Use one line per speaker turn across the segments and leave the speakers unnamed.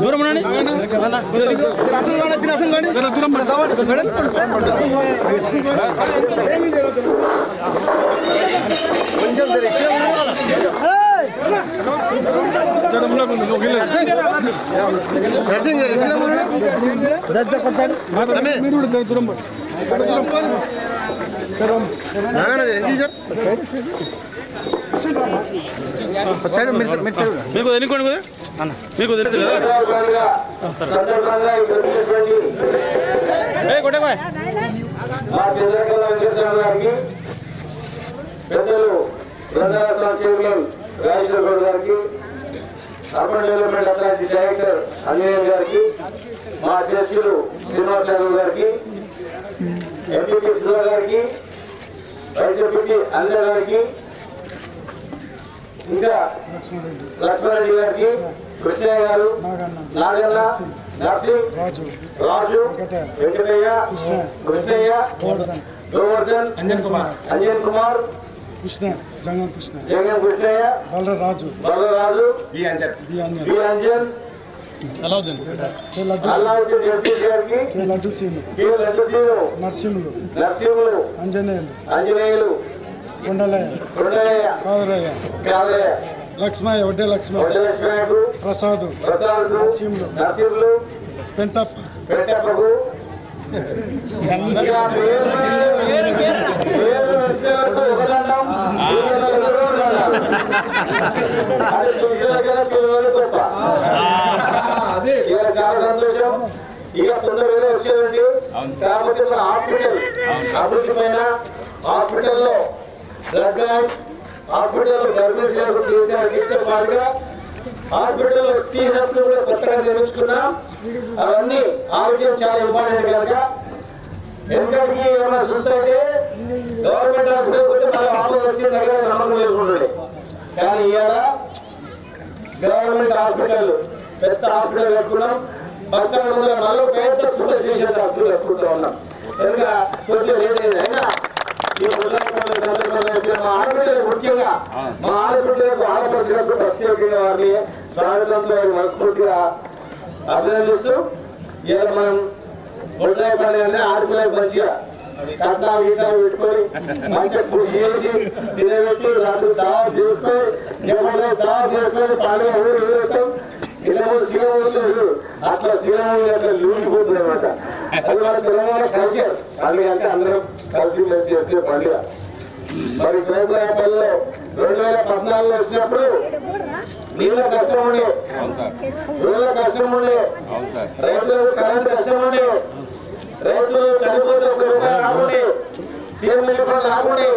దూరం ఉండండి. దూరం మీరు ఎన్నుకోండి కదా? మీకు తెలుసు కదా కొట్టే బాయ్.
పెద్దలు రాజేంద్ర గౌడ్ గారికి urban development authority director Anjaneyulu గారికి మా అధ్యక్షులు శ్రీనివాస్ యాదవ్ గారికి ఎంపీపీ సుధా గారికి వైస్ ఎంపీపీ అంజయ్ గారికి ఇంకా లక్ష్మారెడ్డి గారికి కృష్ణయ్య గారు నాగన్న నర్సింగ్ రాజు వెంకటయ్య కృష్ణయ్య గోవర్ధన్
అంజన్ కుమార్
అంజన్ కుమార్
కృష్ణ జంగం కృష్ణ
జగన్ కృష్ణయ్య
బలరాజు
బలరాజు
బి అంజన్.
బి అంజన్.
నరసింహులు
నరసింహులు
అంజనేయులు.
ఆంజనేయులు కాదయ్య
లక్ష్మయ్య వడ్డే లక్ష్మయ్య. ప్రసాద్. పెంటప్ప.
అది చాలా సంతోషం. ఇక వచ్చేదండి. కాకపోతే మన హాస్పిటల్. అభివృద్ధి పైన హాస్పిటల్లో బ్లడ్ బ్యాంక్ హాస్పిటల్లో సర్వీస్ చేసిన గిఫ్ట్ పాటుగా హాస్పిటల్లో టీ హెల్త్ కూడా కొత్తగా నిర్మించుకున్నాం. అవన్నీ ఆరోగ్యం చాలా ఇంపార్టెంట్ కనుక. ఎందుకంటే ఏమైనా చూస్తే గవర్నమెంట్ హాస్పిటల్ పోతే మన ఆపద వచ్చిన దగ్గర నమ్మకం లేకుంటుండే కానీ ఇవాళ గవర్నమెంట్ హాస్పిటల్ పెద్ద హాస్పిటల్ కట్టుకున్నాం. బస్ స్టాండ్ ముందర పెద్ద సూపర్ హాస్పిటల్ కట్టుకుంటూ ఉన్నాం. కనుక కొద్దిగా లేట్ అయినా ఈ ఉదాహరణ సందర్భంగా వచ్చిన మా ఆడబిడ్డలకు ముఖ్యంగా మా ఆడబిడ్డలకు ఆడపడుచులకు ప్రత్యేకంగా వారిని స్వాగతంతో మనస్ఫూర్తిగా అభినందిస్తూ ఇలా మనం బొడ్రాయి పండుగ అంటే మంచిగా కట్నాలు గీతాలు పెట్టుకొని మంచిగా కృషి చేసి తినబెట్టి రాత్రి దావా చేసుకొని దావా చేసుకొని పండుగ ఊరు ఊరేస్తాం ఇలా సీఎం అట్లా సీఎం అట్లా లూటిపోతుంది అనమాట అది మన తెలంగాణ కల్చర్ పండుగ అంటే అందరం కలిసి మెలిసి చేసుకునే పండుగ. మరి గోపురాపల్లిలో రెండు వేల పద్నాలుగులో వచ్చినప్పుడు నీళ్ళ కష్టం ఉండే. నీళ్ళ కష్టం ఉండే. రైతులకు కరెంట్ కష్టం ఉండే. రైతులు చనిపోతే ఒక రూపాయి రాకుండే. సీఎం నిలబడి రాకుండే.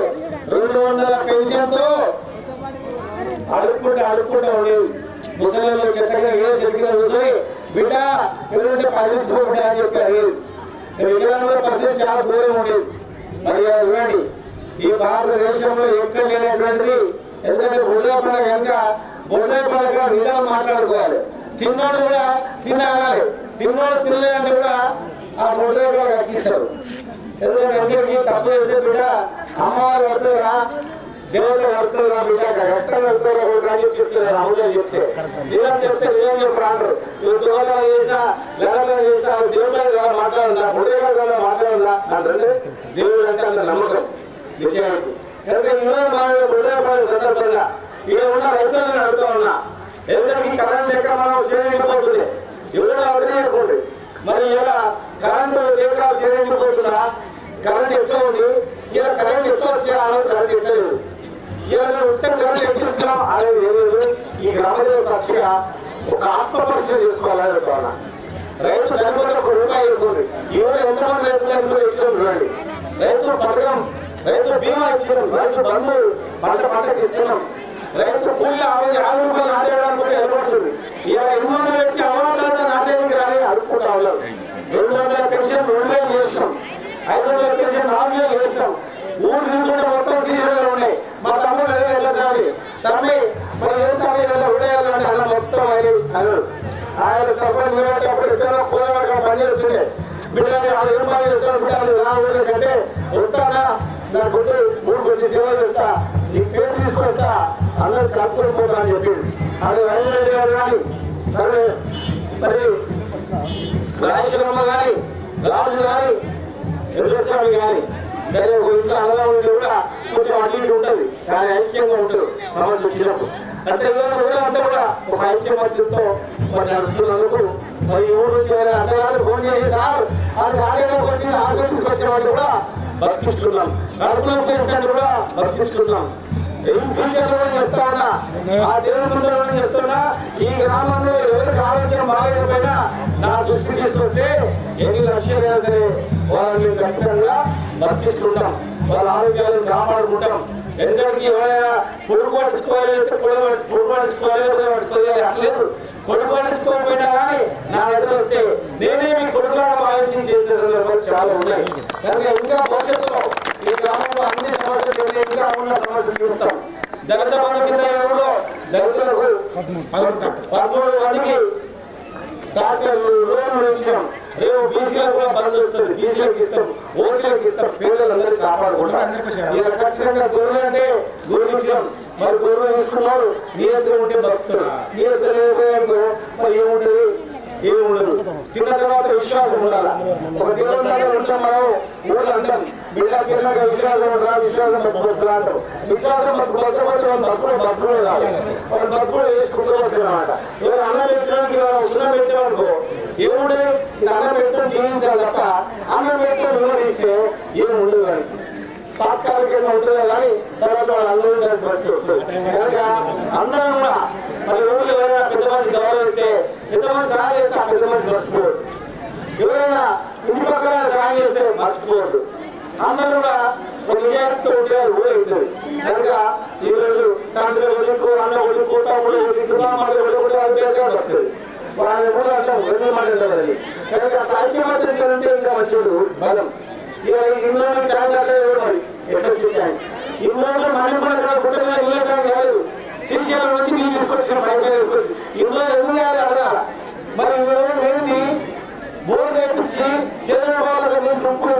రెండు వందల పెన్షన్తో అడుక్కుంటే అడుక్కుంటా ఉండేది ముసలిలో చెత్త కింద ఏ చెట్టు కింద కూర్చొని బిడ్డ ఎవరుంటే పదించుకో బిడ్డ అని చెప్పి అడిగేది పరిస్థితి చాలా దూరం ఉండేది. మరి అది ఇవ్వండి. ఈ భారతదేశంలో ఎక్కడ లేనటువంటిది. ఎందుకంటే బొల్లే పండుగ కనుక బొల్లే పండుగ నిజాలు మాట్లాడుకోవాలి. తిన్నాడు కూడా తినాలి తిన్నాడు తినలేదంటే కూడా ఆ బొల్లే కూడా కక్కిస్తారు. ఎందుకంటే అందరికీ తప్పు చేస్తే బిడ్డ అమ్మవారు పడుతుందా దేవత కడుతుందా బిడ్డ? ఎక్కడ కడుతుందా కూడా అని చెప్తున్నారు. అవుదని చెప్తే. నిజం చెప్తే నిజం చెప్పరు అంటారు నువ్వు దోహదం చేసినా లగనం చేసినా దేవుడు కదా మాట్లాడుందా? బుడే కదా మాట్లాడుందా? అంటే దేవుడు అంటే అంత నమ్మకం. నిశ్చయానికి కనుక ఈరోజు మన బుడే సందర్భంగా ఇక్కడ ఉన్న రైతులను అడుగుతా ఉన్నా. ఎందుకంటే ఈ కరెంట్ లెక్క మనం చేయలేకపోతుంది ఎవరైనా అర్థం మరి ఇలా కరెంటు లేక చేయలేకపోతుందా కరెంట్ ఎట్లా ఉంది. ఇలా కరెంట్ ఎట్లా వచ్చే కరెంట్ ఎట్లా ఇలా కరెంట్ ఎక్కిస్తున్నాం అనేది ఏం లేదు. ఈ గ్రామదేవ సాక్షిగా ఒక ఆత్మ పరిశీలన చేసుకోవాలని చెప్తున్నా రైతు చనిపోతే ఒక రూపాయి ఇవ్వకండి ఎంతమంది రైతులు ఎంతో ఇచ్చిన చూడండి. రైతు పథకం రైతు బీమా ఇచ్చినాం రైతు బంధు పంట పంటకి ఇస్తున్నాం. రైతు కూలి యాభై యాభై రూపాయలు నాటేయడానికి వెళ్ళబడుతుంది ఇలా ఎన్ని వందలు పెట్టి అవాతాన్ని నాటేయడానికి రాని అడుక్కుంటా ఉన్నాం రెండు వందల పెన్షన్ రెండు వేలు చేస్తున్నాం ఐదు వందల పెన్షన్ నాలుగు వేలు చేస్తున్నాం ఊరు నుంచి మొత్తం సీజన్లు ఉన్నాయి మా తమ్ముడు ఎట్లా సాగి తమ్మి మరి ఏం తమ్మి? ఇలా ఉండేయాలంటే అలా మొత్తం అని అన్నాడు. ఆయన తప్పని నిలబెట్టేటప్పుడు ఎక్కడో కూరగాయలు పనిచేస్తుండే. వాళ్ళు ఏం పని చేస్తున్నారు? బిడ్డలు నా ఊళ్ళో కంటే వస్తానా నా గుడ్డు మూడు కొద్ది సేవ చేస్తా. నీ పేరు తీసుకొస్తా. అందరు కలుపుకొని పోతా అని చెప్పిండు. అది రైతురెడ్డి గారు కానీ మరి మరి రాజశేఖరమ్మ కానీ రాజు కానీ వెంకటస్వామి కానీ సరే ఒక ఇంట్లో అన్నదమ్ములు ఉంటే కూడా కొంచెం అడ్డు ఉంటుంది. కానీ ఐక్యంగా ఉంటారు సమస్య వచ్చినప్పుడు. అంటే ఊళ్ళో అంతా కూడా ఒక ఐక్యమత్యంతో మరి నడుస్తున్నందుకు మరి ఊరు నుంచి వేరే అన్నగారు ఫోన్ చేసి సార్. అది ఆలయంలోకి వచ్చింది ఆలయానికి వచ్చిన వాళ్ళు కూడా బతికిస్తున్నాం కడుపులో కూడా బతికిస్తున్నాం ఏం ఫ్యూచర్లో చెప్తా ఉన్నా ఆ దేవుని ముందు చెప్తున్నా ఈ గ్రామంలో ఎవరికి ఆలోచన బాగాలేకపోయినా నా దృష్టి తీసుకొస్తే ఎన్ని లక్ష్యాలు సరే వాళ్ళని ఖచ్చితంగా బతికిస్తుంటాం వాళ్ళ ఆరోగ్యాలను కాపాడుకుంటాం. ఎందుకంటే ఎవరైనా పొడుగు పట్టుకోవాలి పొడుగు పొడుగు పట్టుకోవాలి పట్టుకోవాలి అట్లేదు కొడుకు పట్టించుకోకపోయినా కానీ నా దగ్గర వస్తే నేనే మీ కొడుకులాగా భావించి చేసే సందర్భాలు చాలా ఉన్నాయి. కనుక ఇంకా భవిష్యత్తులో ఈ గ్రామంలో అన్ని సమస్యలు ఇంకా ఉన్న సమస్యలు చూస్తాం. దళిత బంధు కింద దళితులకు
పదమూడు
మందికి డాక్టర్లు లోన్లు ఇచ్చినాం రేపు బీసీలకు కూడా బంద్ వస్తుంది బీసీలకు ఇస్తాం ఓసీలకు ఇస్తాం పేదలందరికీ కాపాడుకుంటాం. ఇలా ఖచ్చితంగా గొర్రెలు అంటే గొర్రెలు ఇచ్చినాం మరి గొర్రెలు తీసుకున్నారు నీ దగ్గర ఉంటే భక్తులు నీ దగ్గర లేకపోతే మరి ఏముంటది? తిన్న తర్వాత విశ్వాసం ఉండాలి? ఒక దేవుడు దగ్గర ఉంటాం మనం ఊళ్ళో అంటాం బిడ్డ తిన్నాక విశ్వాసం ఉండరా విశ్వాసం భక్తులు అంటాం. విశ్వాసం భక్తులు భక్తులు భక్తులు రాదు భక్తులు వేసుకుంటూ అనమాట ఎవరు అన్నం పెట్టడానికి సున్నం పెట్టామనుకో అన్నపెట్టు ఇది దీవించాలి తప్ప అన్నపెట్టు వివరిస్తే వివరిస్తే ఉండదు కానీ తాత్కాలికంగా ఉంటుందో కానీ తర్వాత వాళ్ళు అందరూ బతికి వస్తుంది. కనుక అందరం కూడా మరి ఊళ్ళో ఎవరైనా పెద్ద మనిషి గౌరవిస్తే పెద్ద మనిషి సహాయం చేస్తే ఆ పెద్ద మనిషి మర్చిపోవద్దు ఎవరైనా ఇంటి పక్కన సహాయం చేస్తే మర్చిపోవద్దు. అందరూ కూడా ఒక నిజాయితీతో ఉంటే ఊరు కనుక ఈరోజు తండ్రి వదిలిపో అన్న వదిలిపో తమ్ముడు వదిలిపో మన వదిలిపోతే అది బేగా వస్తుంది వాళ్ళ ఊరు అంటాం వదిలి మాట్లాడాలి కనుక ఇంకా బలం ఇక ఇన్నో ట్యాంకర్లే మరి ఎట్లా చెప్పాను ఇన్నో మనం కూడా ఇక్కడ గుట్ట మీద ట్యాంక్ నీళ్ళు తీసుకొచ్చిన పైప్ తీసుకొచ్చి ఇందులో ఎందుకు కాదు అక్కడ మరి ఇందులో బోర్డు నేర్పించి సేవల నీళ్ళు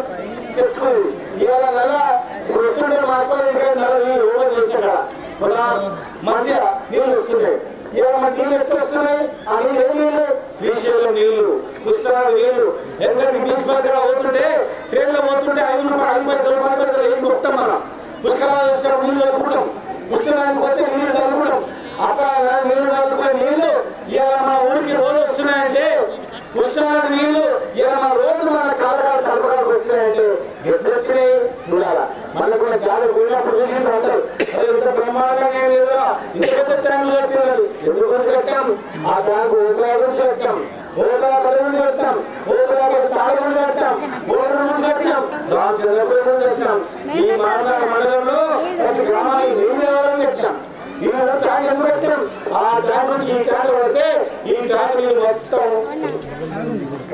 తెచ్చుకుంది ఇవాళ నెల ఇప్పుడు వస్తుంటే మా అప్పలు నెల నీళ్ళు ఓపెన్ మంచిగా నీళ్ళు వస్తుండే ఇవాళ మన నీళ్ళు ఎట్లా వస్తున్నాయి? ఆ నీళ్ళు ఏం నీళ్ళు? శ్రీశైలం నీళ్ళు కృష్ణాది నీళ్ళు ఎందుకంటే బీచ్ పక్కన పోతుంటే ట్రైన్లో పోతుంటే ఐదు రూపాయలు ఐదు పైసలు పది పైసలు వేసి మొత్తం మనం పుష్కరాలు వేసుకున్న నీళ్ళు చదువుకుంటాం పుష్కరానికి పోతే నీళ్ళు చదువుకుంటాం అక్కడ నీళ్ళు చదువుకునే నీళ్ళు ఇవాళ మా ఊరికి రోజు వస్తున్నాయంటే కృష్ణాది నీళ్ళు ఇవాళ మన రోజు మన కాలకాలు కలపడానికి వస్తున్నాయంటే ఎప్పుడు వచ్చినాయి? చూడాలా. మళ్ళీ కూడా జాలి పోయినప్పుడు చూసి అంటారు కట్టినారు ఎందుకు కట్టాం ఆ బ్యాంకు ఓకలా గురించి కట్టాం ఓకలా కలి నుంచి కట్టాం ఓకలా తాళ గురించి పెట్టాం ఓటర్ గురించి పెట్టాం కట్టాం రామచంద్రపురం గురించి పెట్టాం ఈ మానవ మండలంలో ప్రతి గ్రామానికి నీరు ఇవ్వాలని పెట్టాం ఈ ట్యాంక్ ఎందుకు పెట్టాం ఆ ట్యాంక్ నుంచి ఈ ట్యాంక్ పడితే ఈ ట్యాంక్ నీళ్ళు మొత్తం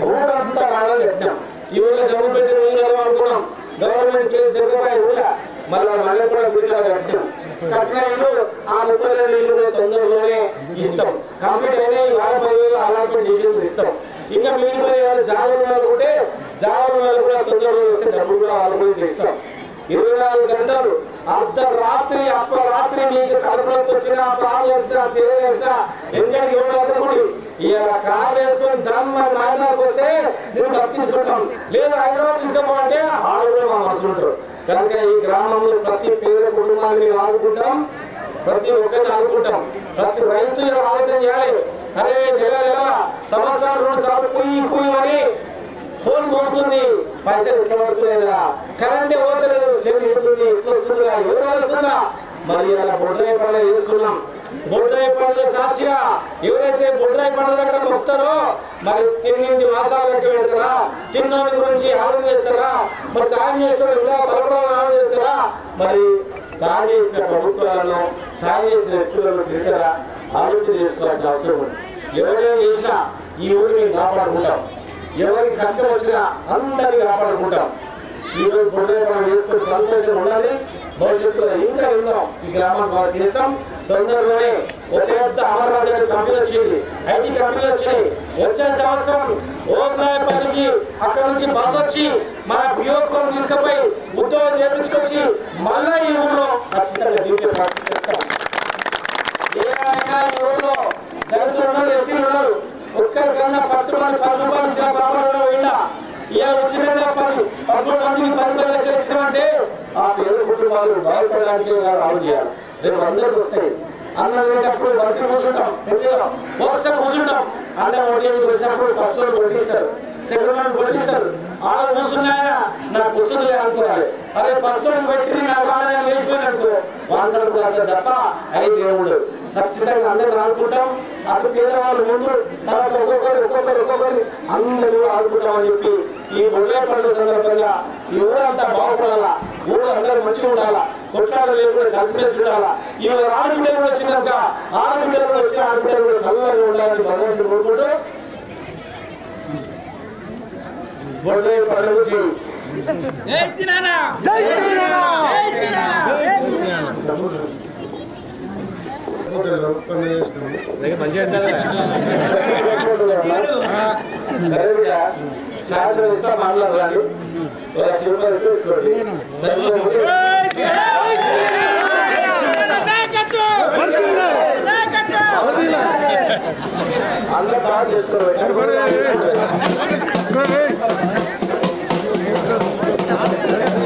ఊరంతా రావాలని పెట్టాం ఈ ఊళ్ళో గవర్నమెంట్ నీళ్ళు అనుకున్నాం. గవర్నమెంట్ దగ్గర ఊళ్ళో మళ్ళీ మళ్ళీ కూడా బిడ్డలు కట్టాం కట్టినప్పుడు ఆ ముప్పై రెండు ఇల్లు తొందరలోనే ఇస్తాం. కంప్లీట్ అయినా ఈ పది వేలు అలాట్మెంట్ డిసిషన్ ఇస్తాం. ఇంకా మిగిలిపోయి వాళ్ళు జాగ్రత్త అనుకుంటే జాగ్రత్త కూడా తొందరలో ఇస్తే డబ్బులు కూడా వాళ్ళ ఇస్తాం. ఇరవై నాలుగు గంటలు అర్ధరాత్రి అర్ధరాత్రి మీకు కడుపులోకి వచ్చిన ప్రాణం వచ్చిన తేనె వేసిన ఎంగడికి ఇవ్వడానికి ఇవాళ కారు వేసుకొని దమ్మ నాయనాకు వస్తే నేను తప్పించుకుంటాం. లేదు హైదరాబాద్ తీసుకోమంటే ఆడు కూడా మా మనసుకుంటారు కనుక ఈ గ్రామంలో ప్రతి పేద కుటుంబాన్ని మేము ఆదుకుంటాం ప్రతి ఒక్కరిని ఆదుకుంటాం. ప్రతి రైతు ఆలోచన చేయాలి? అరే నెల నెల సంవత్సరాలు రెండు సార్లు కుయ్యి కుయ్యమని ఫోన్ పోతుంది పైసలు ఎట్లా పడుతున్నాయిరా కరెంట్ పోతలేదు. సెల్ ఎడుతుంది ఎట్లా వస్తుందిరా ఎవరు వస్తుందా మరి ఇలా బొడ్రాయి పండుగ తీసుకున్నాం బొడ్రాయి పండుగ సాక్షిగా ఎవరైతే బొడ్రాయి పండుగ దగ్గర మొక్తారో మరి తిన్నింటి మాసాలు లెక్క పెడతారా? తిన్నాని గురించి ఆలోచన చేస్తారా? మరి సాయం చేసిన ఇంకా బలపడాలని ఆలోచన చేస్తారా? మరి సాయం చేసిన ప్రభుత్వాలను సాయం చేసిన వ్యక్తులను తిరిగారా ఆలోచన చేసుకోవాల్సిన అవసరం ఎవరైనా చేసినా ఈ ఊరిని మేము కాపాడుకుంటాం. ఎవరికి కష్టం వచ్చినా అందరినీ కాపాడుకుంటాం. ఈ రోజు పొద్దున మనం వేసుకుని సంతోషంగా ఉండాలి. భవిష్యత్తులో ఇంకా ఎన్నో ఈ గ్రామాన్ని బాగా చేస్తాం. తొందరలోనే ఒక పెద్ద అమర్రాజు కంపెనీ వచ్చింది ఐటీ కంపెనీ వచ్చింది వచ్చే సంవత్సరం ఓర్నాయపల్లికి అక్కడ నుంచి బస్ వచ్చి మన బియోకులను తీసుకుపోయి ఉద్యోగం చేపించుకొచ్చి మళ్ళా ఈ ఊళ్ళో ఖచ్చితంగా దింపే ప్రయత్నం చేస్తాం ఏమైనా ఈ ఊళ్ళో దళితులు ఉన్నారు ఎస్సీలు ఉన్నారు ఒక్కరికన్నా పట్టు పట్టుమని పది రూపాయలు ఇచ్చిన పాపంలో పోయిందా ఇలా వచ్చిన పది పదమూడు మందికి పది రూపాయలు లక్షలు ఇచ్చినామంటే ఆ పేద కుటుంబాలు బాగుపడడానికి రావు చేయాలి. రేపు అందరికి వస్తాయి. అన్నం తినేటప్పుడు బంతి కూర్చుంటాం వస్తే కూర్చుంటాం అన్నం వడ్డీకి వచ్చినప్పుడు ఫస్ట్ వడ్డిస్తారు సెకండ్ వన్ వడ్డిస్తారు ఆడ కూర్చున్నాయన నాకు వస్తుంది అనుకోవాలి. అరే ఫస్ట్ పెట్టి నా వాళ్ళని వేసిపోయినట్టు వాళ్ళకు అంత తప్ప అయి దేవుడు ఖచ్చితంగా అందరూ ఆడుకుంటాం అటు పేదవాళ్ళు ముందు తర్వాత ఒక్కొక్కరు ఒక్కొక్కరు ఒక్కొక్కరు అందరూ ఆడుకుంటామని చెప్పి ఈ ఒళ్ళే పండుగ సందర్భంగా ఈ ఊరంతా బాగుపడాలా? ఊరు అందరూ మంచిగా ఉండాలా? కొట్లాడ లేకుండా కలిసిమెలిసి ఉండాలా? ఈ ఆడబిడ్డలు కూడా వచ్చినాక ఆడబిడ్డలు కూడా వచ్చిన ఆడబిడ్డలు కూడా చల్లగా ఉండాలని భగవంతుడు కోరుకుంటూ బొడ్డే పండుగ చేయి సాయంత్రం ఇస్తా మాట్లాడాలి తీసుకోండి అందరూ బాగా చేసుకోవాలి ある。